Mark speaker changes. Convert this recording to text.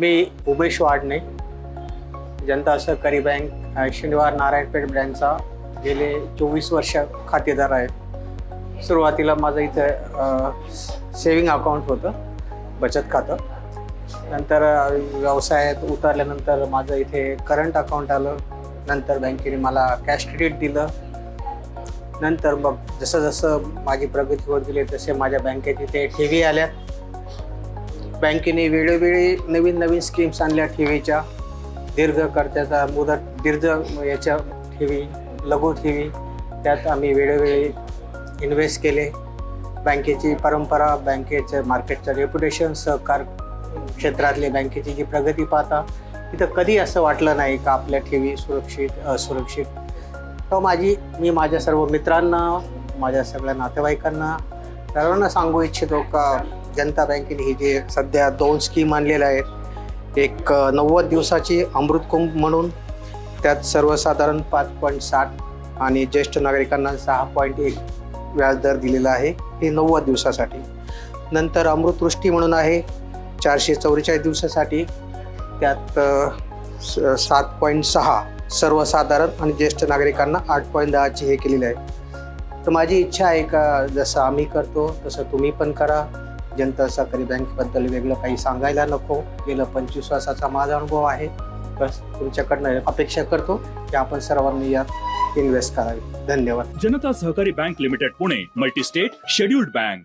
Speaker 1: मी उमेश वाडणे जनता Sahakari bank शनिवार नारायणपेठ ब्रँचचा गेले चोवीस वर्ष खातेदार आहे. सुरुवातीला माझं इथं सेविंग अकाउंट होतं बचत खातं. नंतर व्यवसायात उतरल्यानंतर माझं इथे करंट अकाउंट आलं. नंतर बँकेने मला कॅश क्रेडिट दिलं. नंतर मग जसं जसं माझी प्रगती होत गेली तसे माझ्या बँकेत इथे ठेवी आल्या. बँकेने वेळोवेळी नवीन नवीन स्कीम्स आणल्या ठेवीच्या. दीर्घ कर्जाचा मुदत दीर्घ याच्या ठेवी लघु ठेवी त्यात आम्ही वेळोवेळी इन्व्हेस्ट केले. बँकेची परंपरा बँकेचं मार्केटचं रेप्युटेशन सहकार क्षेत्रातली बँकेची जी प्रगती पाहता तिथं कधी असं वाटलं नाही का आपल्या ठेवी सुरक्षित असुरक्षित? तर माझी मी माझ्या सर्व मित्रांना माझ्या सगळ्या नातेवाईकांना सर्वांना सांगू इच्छितो का जनता बँकेने ही जे सध्या दोन स्कीम आणलेल्या आहेत. एक नव्वद दिवसाची अमृत कुंभ म्हणून त्यात सर्वसाधारण पाच पॉईंट साठ आणि ज्येष्ठ नागरिकांना सहा पॉईंट एक व्याजदर दिलेला आहे हे नव्वद दिवसासाठी. नंतर अमृतवृष्टी म्हणून आहे चारशे चौवेचाळीस दिवसासाठी. त्यात स- सात पॉईंट सहा सर्वसाधारण आणि ज्येष्ठ नागरिकांना आठ पॉईंट दहाची हे केलेली आहे. तर माझी इच्छा आहे का जसं आम्ही करतो तसं तुम्ही पण करा. जनता सहकारी बँकेबद्दल वेगळं काही सांगायला नको. गेलं पंचवीस वर्षाचा माझा अनुभव आहे. बस तुमच्याकडनं अपेक्षा करतो की आपण सर्वांनी यात इन्व्हेस्ट करावी. धन्यवाद.
Speaker 2: Janata Sahakari bank limited Pune multi state scheduled bank